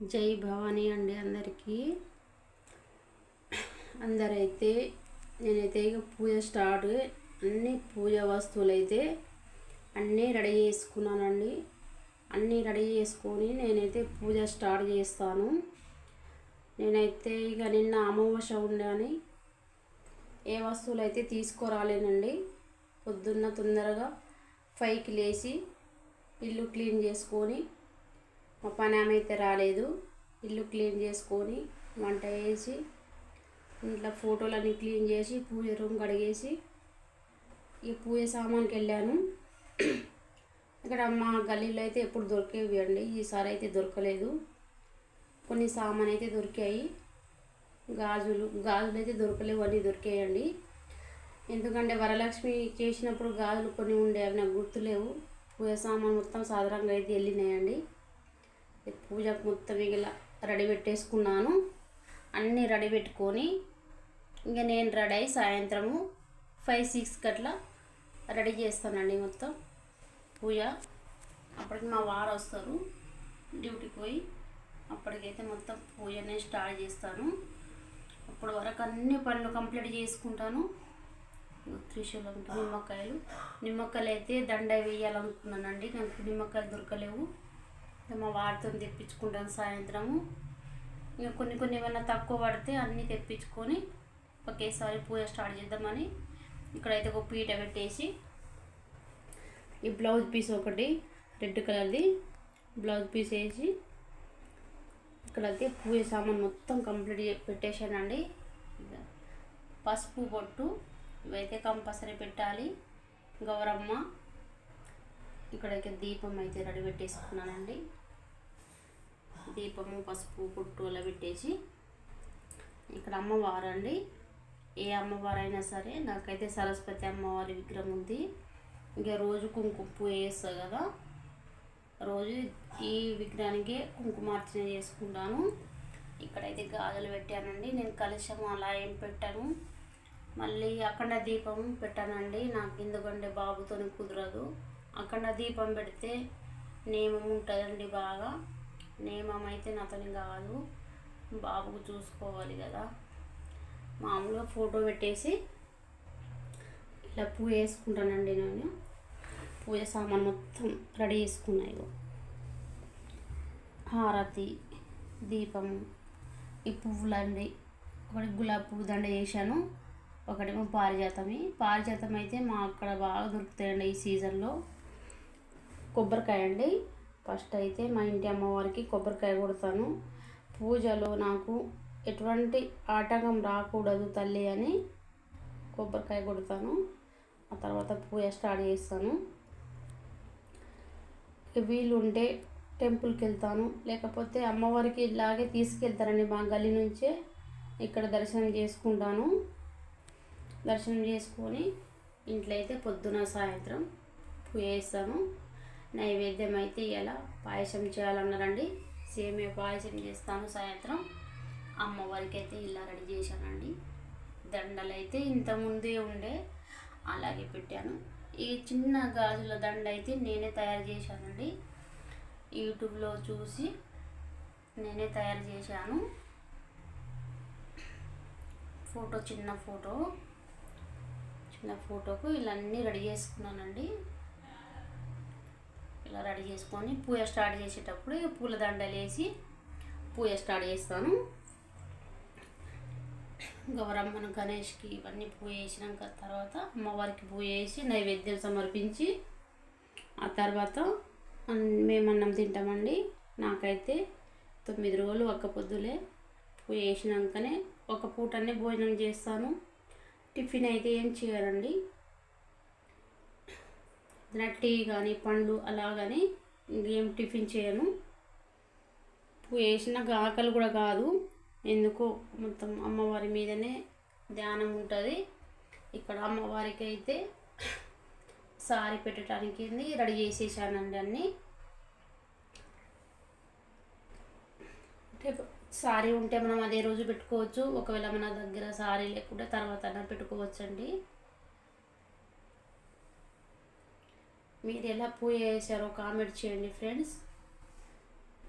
జై భవానీ అండి అందరికీ. అందరైతే నేనైతే ఇక పూజ స్టార్ట్ అన్ని పూజ వస్తువులు అయితే అన్నీ రెడీ చేసుకున్నానండి. అన్నీ రెడీ చేసుకొని నేనైతే పూజ స్టార్ట్ చేస్తాను. నేనైతే ఇక నిన్న అమావాస్య ఉండని ఏ వస్తువులు అయితే తీసుకురాలేనండి పొద్దున్న తొందరగా ఫైవ్కి లేచి ఇల్లు క్లీన్ చేసుకొని మా పని ఆమె అయితే రాలేదు. ఇల్లు క్లీన్ చేసుకొని వంట చేసి ఇంట్లో ఫోటోలన్నీ క్లీన్ చేసి పూజ రూమ్ కడిగేసి ఈ పూజ సామాన్కి వెళ్ళాను. ఇక్కడ మా గల్లీలో అయితే ఎప్పుడు దొరికేవి అండి. ఈసారి అయితే దొరకలేదు. కొన్ని సామాన్ అయితే దొరికాయి. గాజులు గాజులు అయితే దొరకలేవు అన్నీ దొరికాయండి. ఎందుకంటే వరలక్ష్మి చేసినప్పుడు గాజులు కొన్ని ఉండేవి నాకు గుర్తులేవు. పూజ సామాన్ మొత్తం సాధారణంగా అయితే వెళ్ళినాయండి. పూజకు మొత్తం ఇలా రెడీ పెట్టేసుకున్నాను. అన్నీ రెడీ పెట్టుకొని ఇంకా నేను రెడీ అయ్యి సాయంత్రము ఫైవ్ సిక్స్కి అట్లా రెడీ చేస్తానండి మొత్తం పూజ. అప్పటికి మా వారు వస్తారు. డ్యూటీకి పోయి అప్పటికైతే మొత్తం పూజనే స్టార్ట్ చేస్తాను. అప్పటి వరకు అన్ని పనులు కంప్లీట్ చేసుకుంటాను. త్రిశూలం నిమ్మకాయలు. నిమ్మకాయలు అయితే దండ వేయాలనుకున్నానండి. నాకు నిమ్మకాయలు దొరకలేవు. మా వాడితో తెప్పించుకుంటాను సాయంత్రము. ఇంకా కొన్ని కొన్ని ఏమైనా తక్కువ పడితే అన్నీ తెప్పించుకొని ఒకేసారి పూజ స్టార్ట్ చేద్దామని ఇక్కడైతే ఒక పీట పెట్టేసి ఈ బ్లౌజ్ పీస్ ఒకటి రెడ్ కలర్ది బ్లౌజ్ పీస్ వేసి ఇక్కడైతే పూజ సామాన్ మొత్తం కంప్లీట్ పెట్టేశానండి. పసుపు బొట్టు ఇవైతే కంపల్సరీ పెట్టాలి. గౌరమ్మ ఇక్కడైతే దీపం అయితే రెడీ పెట్టేసుకున్నానండి. దీపము పసుపు పుట్టు అలా పెట్టేసి ఇక్కడ అమ్మవారు అండి ఏ అమ్మవారైనా సరే నాకైతే సరస్వతి అమ్మవారి విగ్రహం ఉంది. ఇంకా రోజు కుంకుమ పువ్వు వేస్తా కదా. రోజు ఈ విగ్రహానికి కుంకుమార్చన చేసుకుంటాను. ఇక్కడైతే గాజులు పెట్టానండి. నేను కలుషం అలా ఏం పెట్టాను. మళ్ళీ అక్కడ దీపం పెట్టానండి. నాకు ఎందుకంటే బాబుతో కుదరదు. అక్కడ దీపం పెడితే నియమం ఉంటుందండి బాగా. నియమం అయితే నాతోని కాదు. బాబుకు చూసుకోవాలి కదా. మామూలుగా ఫోటో పెట్టేసి ఇలా పూజ వేసుకుంటానండి నేను. పూజ సామాన్ మొత్తం రెడీ చేసుకున్నాయి హారతి దీపము ఈ పువ్వులండి. ఒకటి గులాబీ పువ్వు దండ చేశాను. ఒకటేమో పారిజాతమి. పారిజాతం అయితే మా అక్కడ బాగా దొరుకుతాయండి ఈ సీజన్లో. కొబ్బరికాయ అండి. ఫస్ట్ అయితే మా ఇంటి అమ్మవారికి కొబ్బరికాయ కొడతాను. పూజలో నాకు ఎటువంటి ఆటంకం రాకూడదు తల్లి అని కొబ్బరికాయ కొడతాను. ఆ తర్వాత పూజ స్టార్ట్ చేస్తాను. వీలుంటే వీలు ఉంటే టెంపుల్కి వెళ్తాను. లేకపోతే అమ్మవారికి ఇలాగే తీసుకెళ్తారండి మా గల్లీ నుంచే. ఇక్కడ దర్శనం చేసుకుంటాను. దర్శనం చేసుకొని ఇంట్లో అయితే పొద్దున సాయంత్రం పూజ చేస్తాను. నైవేద్యం అయితే ఇలా పాయసం చేయాలన్నారండి. సేమే పాయసం చేస్తాను సాయంత్రం. అమ్మవారికి అయితే ఇలా రెడీ చేశానండి. దండలు అయితే ఇంతకుముందే ఉండే అలాగే పెట్టాను. ఈ చిన్న గాజుల దండ అయితే నేనే తయారు చేశానండి. యూట్యూబ్లో చూసి నేనే తయారు చేశాను. ఫోటో చిన్న ఫోటో. చిన్న ఫోటోకు ఇలా అన్నీ రెడీ చేసుకున్నానండి. చేసుకొని పూజ స్టార్ట్ చేసేటప్పుడు ఇక పూల దండలు వేసి పూజ స్టార్ట్ చేస్తాను. గౌరమ్మను గణేష్కి ఇవన్నీ పూజ చేసినాక తర్వాత అమ్మవారికి పూజ చేసి నైవేద్యం సమర్పించి ఆ తర్వాత మేము అన్నం తింటామండి. నాకైతే తొమ్మిది రోజులు ఒక్క పొద్దులే పూజ చేసినాకనే ఒక పూటనే భోజనం చేస్తాను. టిఫిన్ అయితే ఏం చేయరండి. టీ కానీ పండ్లు అలా కానీ ఇంకేం టిఫిన్ చేయను. వేసిన ఆకలి కూడా కాదు. ఎందుకో మొత్తం అమ్మవారి మీదనే ధ్యానం ఉంటుంది. ఇక్కడ అమ్మవారికి అయితే సారీ పెట్టడానికి రెడీ చేసేసానండి అన్నీ. అంటే సారీ ఉంటే మనం అదే రోజు పెట్టుకోవచ్చు. ఒకవేళ మన దగ్గర సారీ లేకుండా తర్వాత అయినా పెట్టుకోవచ్చు అండి మీరు ఎలా పూజ చేశారో కామెంట్ చేయండి ఫ్రెండ్స్.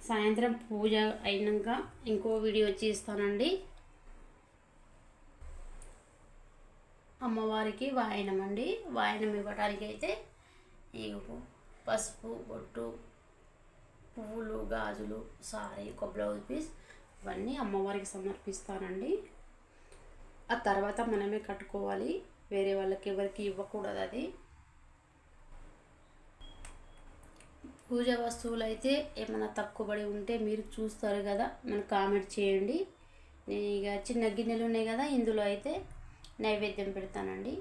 సాయంత్రం పూజ అయినాక ఇంకో వీడియో చేస్తానండి. అమ్మవారికి వాయనం అండి. వాయనం ఇవ్వడానికి అయితే ఈ పసుపు బొట్టు పువ్వులు గాజులు సారీ ఒక బ్లౌజ్ పీస్ ఇవన్నీ అమ్మవారికి సమర్పిస్తానండి. ఆ తర్వాత మనమే కట్టుకోవాలి. వేరే వాళ్ళకి ఎవరికి ఇవ్వకూడదు అది. పూజ వస్తువులు అయితే ఏమైనా తక్కువబడి ఉంటే మీరు చూస్తారు కదా. మనకు కామెంట్ చేయండి. నేను ఇక చిన్న గిన్నెలు ఉన్నాయి కదా ఇందులో అయితే నైవేద్యం పెడతానండి.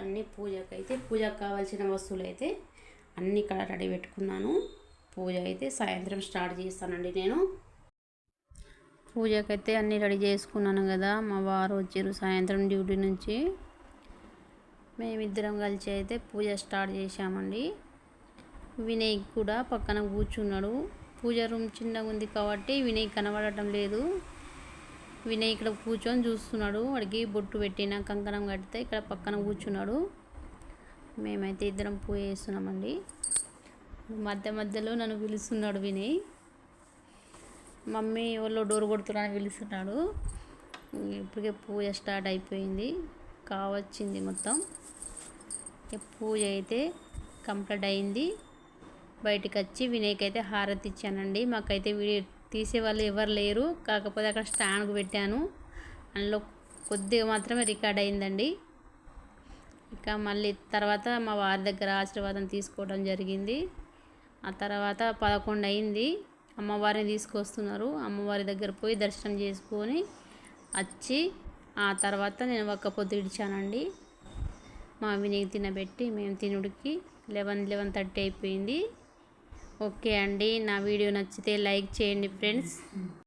అన్ని పూజకు అయితే పూజకు కావాల్సిన వస్తువులు అయితే అన్ని ఇక్కడ రెడీ పెట్టుకున్నాను. పూజ అయితే సాయంత్రం స్టార్ట్ చేస్తానండి నేను. పూజకైతే అన్నీ రెడీ చేసుకున్నాను కదా మా వారు వచ్చారు సాయంత్రం డ్యూటీ నుంచి. మేమిద్దరం కలిసి అయితే పూజ స్టార్ట్ చేశామండి. వినయ్ కూడా పక్కన కూర్చున్నాడు. పూజ రూమ్ చిన్నగా ఉంది కాబట్టి వినయ్ కనబడటం లేదు. వినయ్ ఇక్కడ కూర్చొని చూస్తున్నాడు. వాడికి బొట్టు పెట్టిన కంకణం కడితే ఇక్కడ పక్కన కూర్చున్నాడు. మేమైతే ఇద్దరం పూజ చేస్తున్నామండి. మధ్య మధ్యలో నన్ను పిలుస్తున్నాడు వినయ్. మమ్మీ వాళ్ళు డోర్ కొడుతున్నాను పిలుస్తున్నాడు. ఇప్పటికే పూజ స్టార్ట్ అయిపోయింది. కావచ్చింది మొత్తం. పూజ అయితే కంప్లీట్ అయింది. బయటకు వచ్చి వినయ్కి అయితే హారతి ఇచ్చానండి మాకైతే వీడియో తీసే వాళ్ళు ఎవరు లేరు. కాకపోతే అక్కడ స్టాండ్కి పెట్టాను. అందులో కొద్దిగా మాత్రమే రికార్డ్ అయిందండి. ఇక మళ్ళీ తర్వాత మా వారి దగ్గర ఆశీర్వాదం తీసుకోవడం జరిగింది. ఆ తర్వాత పదకొండు అయింది. అమ్మవారిని తీసుకొస్తున్నారు. అమ్మవారి దగ్గర పోయి దర్శనం చేసుకొని వచ్చి ఆ తర్వాత నేను ఒక్క పొద్దు ఇడిచానండి. మా వినయ్ తినబెట్టి మేము తినుడికి లెవెన్ లెవెన్ థర్టీ అయిపోయింది. ఓకే అండి. నా వీడియో నచ్చితే లైక్ చేయండి ఫ్రెండ్స్.